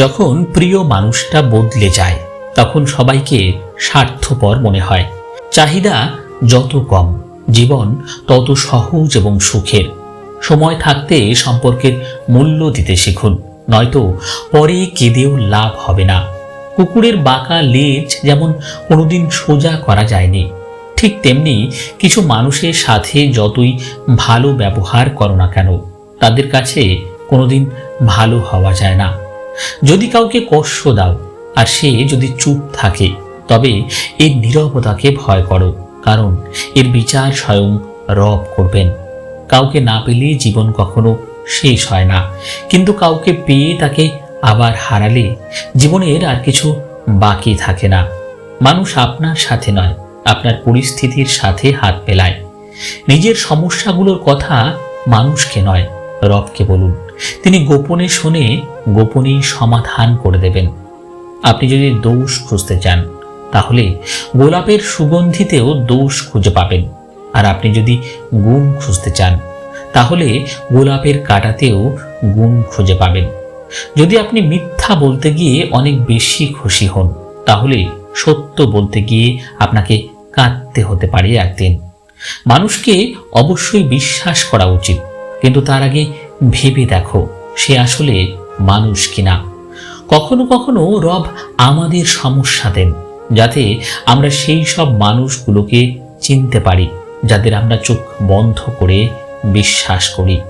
যখন প্রিয় মানুষটা বদলে যায়, তখন সবাইকে স্বার্থপর মনে হয়। চাহিদা যত কম, জীবন তত সহজ এবং সুখের। সময় থাকতে সম্পর্কের মূল্য দিতে শিখুন, নয়তো পরে কেঁদেও লাভ হবে না। কুকুরের বাঁকা লেজ যেমন কোনোদিন সোজা করা যায়নি, ঠিক তেমনি কিছু মানুষের সাথে যতই ভালো ব্যবহার করো না কেন, তাদের কাছে কোনোদিন ভালো হওয়া যায় না। যদি কাউকে কষ্ট দাও আর সে যদি চুপ থাকে, তবে এর নীরবতাকে ভয় করো, কারণ এর বিচার স্বয়ং রব করবেন। কাউকে না পেলে জীবন কখনো শেষ হয় না, কিন্তু কাউকে পেয়ে তাকে আবার হারালে জীবনের আর কিছু বাকি থাকে না। মানুষ আপনার সাথে নয়, আপনার পরিস্থিতির সাথে হাত পেলায় নিজের সমস্যাগুলোর কথা মানুষকে নয়, রবকে বলুন। তিনি গোপনে শুনে গোপনেই সমাধান করে দেবেন। আপনি যদি দোষ খুঁজতে চান, তাহলে গোলাপের সুগন্ধিতেও দোষ খুঁজে পাবেন। আর আপনি যদি গুণ খুঁজতে চান, তাহলে গোলাপের কাটাতেও গুণ খুঁজে পাবেন। যদি আপনি মিথ্যা বলতে গিয়ে অনেক বেশি খুশি হন, তাহলে সত্য বলতে গিয়ে আপনাকে কাঁদতে হতে পারে একদিন। মানুষকে অবশ্যই বিশ্বাস করা উচিত, কিন্তু তার আগে ভেবে দেখো, সে আসলে মানুষ কিনা। কখনো কখনো রব আমাদের সমস্যা দেন, যাতে আমরা সেই সব মানুষগুলোকে চিনতে পারি, যাদের আমরা চোখ বন্ধ করে বিশ্বাস করি।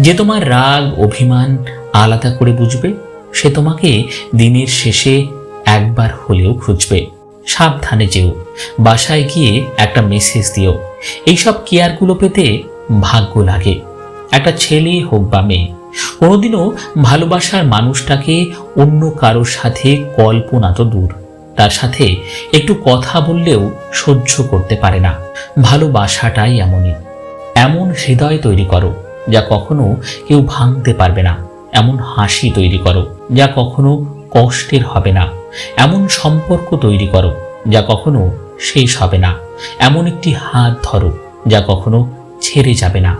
যে তোমার রাগ, অভিমান আলাদা করে বুঝবে, সে তোমাকে দিনের শেষে একবার হলেও খুঁজবে। সাবধানে যেও, বাসায় গিয়ে একটা মেসেজ দিও। এইসব কেয়ারগুলো পেতে ভাগ্য লাগে। একটা ছেলে হোক বা মেয়ে, কোনোদিনও ভালোবাসার মানুষটাকে অন্য কারোর সাথে কল্পনা তো দূর। তার সাথে একটু কথা বললেও সহ্য করতে পারে না। ভালোবাসাটাই এমনই। এমন হৃদয় তৈরি করো, যা কখনো কেউ ভাঙতে পারবে না। এমন হাসি তৈরি করো, যা কখনো কষ্টের হবে না। এমন সম্পর্ক তৈরি করো, যা কখনো শেষ হবে না। এমন একটি হাত ধরো, যা কখনো ছেড়ে যাবে না।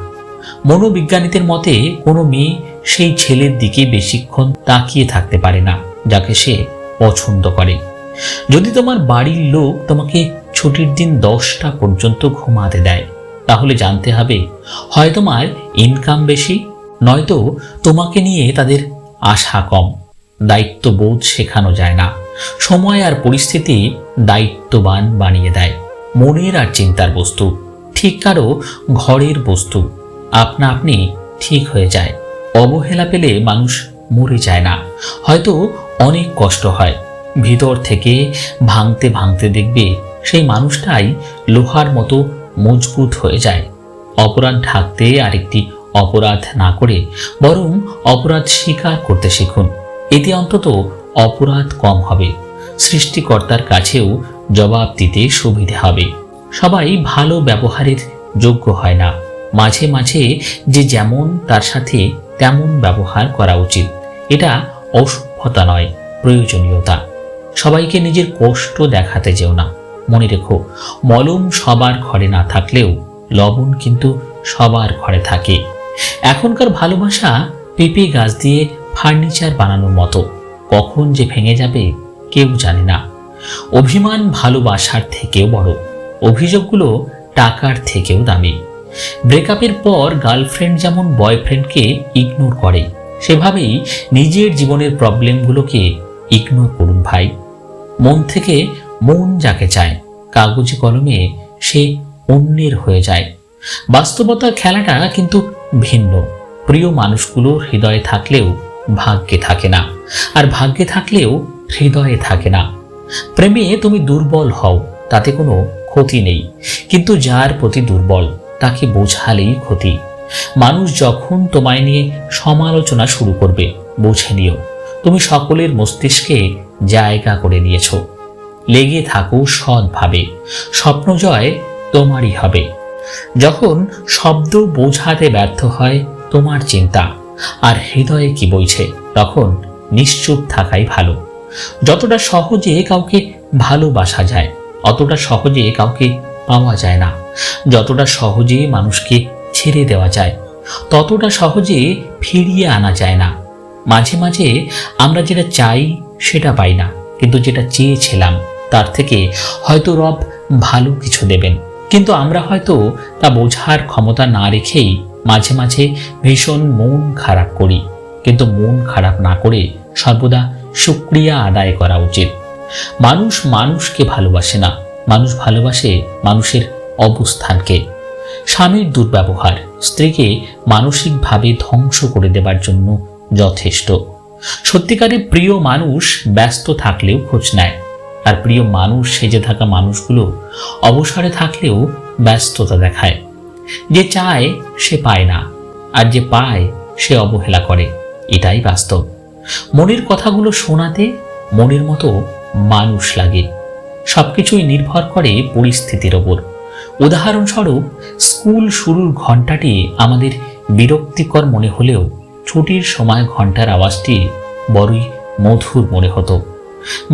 মনোবিজ্ঞানীদের মতে, কোনো মেয়ে সেই ছেলের দিকে বেশিক্ষণ তাকিয়ে থাকতে পারে না, যাকে সে পছন্দ করে। যদি তোমার বাড়ির লোক তোমাকে ছুটির দিন দশটা পর্যন্ত ঘুমাতে দেয়, তাহলে জানতে হবে, হয় তোমার ইনকাম বেশি, নয়তো তোমাকে নিয়ে তাদের আশা কম। দায়িত্ববোধ শেখানো যায় না। সময় আর পরিস্থিতি দায়িত্ববান বানিয়ে দেয়। মনের আর চিন্তার বস্তু, ঠিক কারও ঘরের বস্তু। আপনা আপনি ঠিক হয়ে যায়। অবহেলা পেলে মানুষ মরে যায় না। হয়তো অনেক কষ্ট হয়। ভিতর থেকে ভাঙতে ভাঙতে দেখবে সেই মানুষটাই লোহার মতো মজবুত হয়ে যায়। অপরাধ ঢাকতে আরেকটি অপরাধ না করে বরং অপরাধ স্বীকার করতে শিখুন। এতে অন্তত অপরাধ কম হবে। সৃষ্টিকর্তার কাছেও জবাব দিতে সুবিধে হবে। সবাই ভালো ব্যবহারের যোগ্য হয় না। মাঝে মাঝে যে যেমন তার সাথে তেমন ব্যবহার করা উচিত। এটা অসভ্যতা নয়, প্রয়োজনীয়তা। সবাইকে নিজের কষ্ট দেখাতে যেও না। মনে রেখো, মলম সবার ঘরে না থাকলেও লবণ কিন্তু সবার ঘরে থাকে। এখনকার ভালোবাসা পেঁপে গাছ দিয়ে ফার্নিচার বানানোর মতো। কখন যে ভেঙে যাবে কেউ জানে না। অভিমান ভালোবাসার থেকেও বড়। অভিযোগগুলো টাকার থেকেও দামি। ব্রেকআপের পর গার্লফ্রেন্ড যেমন বয়ফ্রেন্ডকে ইগনোর করে, সেভাবেই নিজের জীবনের প্রবলেমগুলোকে ইগনোর করুন ভাই। মন থেকে মন যাকে চায়, কাগজে কলমে সে অন্যের হয়ে যায়। বাস্তবতার খেলাটা কিন্তু ভিন্ন। প্রিয় মানুষগুলো হৃদয়ে থাকলেও ভাগ্যে থাকে না, আর ভাগ্যে থাকলেও হৃদয়ে থাকে না। প্রেমে তুমি দুর্বল হও, তাতে কোনো ক্ষতি নেই। কিন্তু যার প্রতি দুর্বল তাকে বোঝালেই ক্ষতি। মানুষ যখন তোমায় নিয়ে সমালোচনা শুরু করবে, বুঝে নিও, তুমি সকলের মস্তিষ্কে জায়গা করে নিয়েছ। লেগে থাকো সৎভাবে স্বপ্নজয় তোমারই হবে। যখন শব্দ বোঝাতে ব্যর্থ হয় তোমার চিন্তা, আর হৃদয়ে কি বইছে, তখন নিশ্চুপ থাকাই ভালো। যতটা সহজে কাউকে ভালোবাসা যায়, অতটা সহজে কাউকে পাওয়া যায় না। যতটা সহজে মানুষকে ছেড়ে দেওয়া যায়, ততটা সহজে ফিরিয়ে আনা যায় না। মাঝে মাঝে আমরা যেটা চাই সেটা পাই না, কিন্তু যেটা চেয়েছিলাম, তার থেকে হয়তো রব ভালো কিছু দেবেন। কিন্তু আমরা হয়তো তা বোঝার ক্ষমতা না রেখেই মাঝে মাঝে ভীষণ মন খারাপ করি। কিন্তু মন খারাপ না করে সর্বদা সুক্রিয়া আদায় করা উচিত। মানুষ মানুষকে ভালোবাসে না মানুষ ভালোবাসে মানুষের অবস্থানকে। স্বামীর দুর্ব্যবহার, স্ত্রীকে মানসিকভাবে ধ্বংস করে দেবার জন্য যথেষ্ট। সত্যিকারের প্রিয় মানুষ ব্যস্ত থাকলেও খোঁজ নেয়। আর প্রিয় মানুষ সেজে থাকা মানুষগুলো অবসরে থাকলেও ব্যস্ততা দেখায়। যে চায়, সে পায় না, আর যে পায়, সে অবহেলা করে। এটাই বাস্তব। মনের কথাগুলো শোনাতে মনের মতো মানুষ লাগে। সবকিছুই নির্ভর করে পরিস্থিতির ওপর। উদাহরণস্বরূপ, স্কুল শুরুর ঘন্টাটি আমাদের বিরক্তিকর মনে হলেও ছুটির সময় ঘণ্টার আওয়াজটি বড়ই মধুর মনে হতো।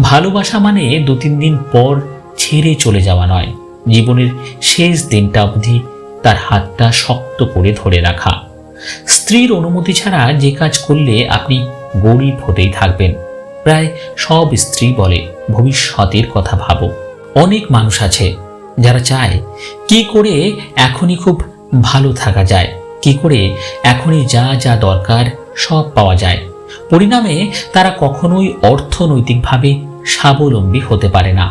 ভালোবাসা মানে দু তিন দিন পর ছেড়ে চলে যাওয়া নয়, জীবনের শেষ দিনটা অবধি তার হাতটা শক্ত করে ধরে রাখা। স্ত্রীর অনুমতি ছাড়া যে কাজ করলে আপনি গরিব হতেই থাকবেন। প্রায় সব স্ত্রী বলে ভবিষ্যতের কথা ভাবো। অনেক মানুষ আছে যারা চায়, কি করে এখনই খুব ভালো থাকা যায়, কি করে এখনই যা যা দরকার সব পাওয়া যায়। পরিণামে তারা কখনোই অর্থনৈতিকভাবে স্বাবলম্বী হতে পারে না।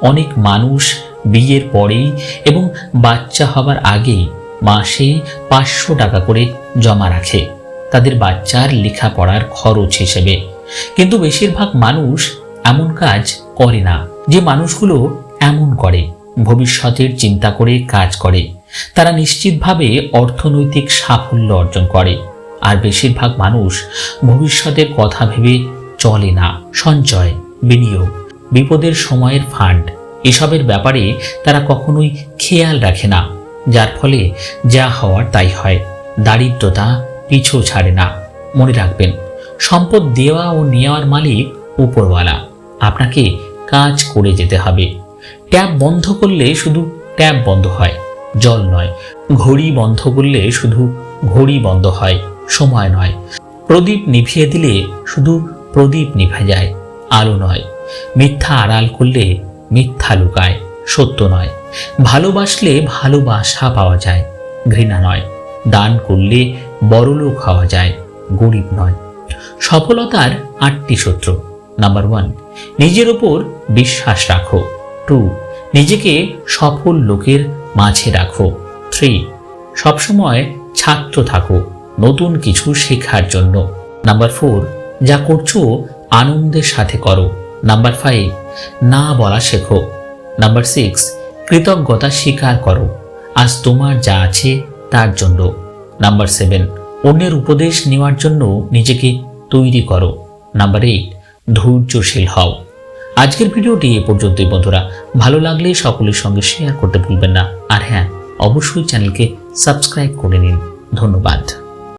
অনেক মানুষ বিয়ের পরেই এবং বাচ্চা হবার আগেই মাসে পাঁচশো টাকা করে জমা রাখে। তাদের বাচ্চার লেখাপড়ার খরচ হিসেবে কিন্তু বেশিরভাগ মানুষ এমন কাজ করে না। যে মানুষগুলো এমন করে, ভবিষ্যতের চিন্তা করে কাজ করে, তারা নিশ্চিতভাবে অর্থনৈতিক সাফল্য অর্জন করে। আর বেশিরভাগ মানুষ ভবিষ্যতের কথা ভেবে চলে না, সঞ্চয়, বিনিয়োগ, বিপদের সময়ের ফান্ড, এসবের ব্যাপারে তারা কখনোই খেয়াল রাখে না। যার ফলে যা হওয়ার তাই হয়, দারিদ্রতা পিছু ছাড়ে না। মনে রাখবেন সম্পদ দেওয়া ও নেওয়ার মালিক উপরওয়ালা। আপনাকে কাজ করে যেতে হবে। ট্যাপ বন্ধ করলে শুধু ট্যাপ বন্ধ হয়, জল নয়। ঘড়ি বন্ধ করলে শুধু ঘড়ি বন্ধ হয়, সময় নয়। প্রদীপ নিভিয়ে দিলে শুধু প্রদীপ নিভে যায়, আলো নয়। মিথ্যা আড়াল করলে মিথ্যা লুকায়, সত্য নয়। ভালোবাসলে ভালোবাসা পাওয়া যায়, ঘৃণা নয়। দান করলে বড়লোক হওয়া যায়, গরিব নয়। সফলতার আটটি সূত্র। নাম্বার ওয়ান নিজের ওপর বিশ্বাস রাখো। টু নিজেকে সফল লোকের মাঝে রাখো। থ্রি সবসময় ছাত্র থাকো, নতুন কিছু শেখার জন্য। নাম্বার ফোর যা করছ আনন্দের সাথে করো। নাম্বার ফাইভ না বলা শেখো। নাম্বার সিক্স কৃতজ্ঞতা স্বীকার করো। আজ তোমার যা আছে তার জন্য। নাম্বার সেভেন অন্যের উপদেশ নেওয়ার জন্য নিজেকে তৈরি করো। নাম্বার এইট ধৈর্যশীল হও। আজকের ভিডিওটি এ পর্যন্তই বন্ধুরা। ভালো লাগলে সকলের সঙ্গে শেয়ার করতে ভুলবেন না। আর হ্যাঁ অবশ্যই চ্যানেলকে সাবস্ক্রাইব করে নিন। ধন্যবাদ।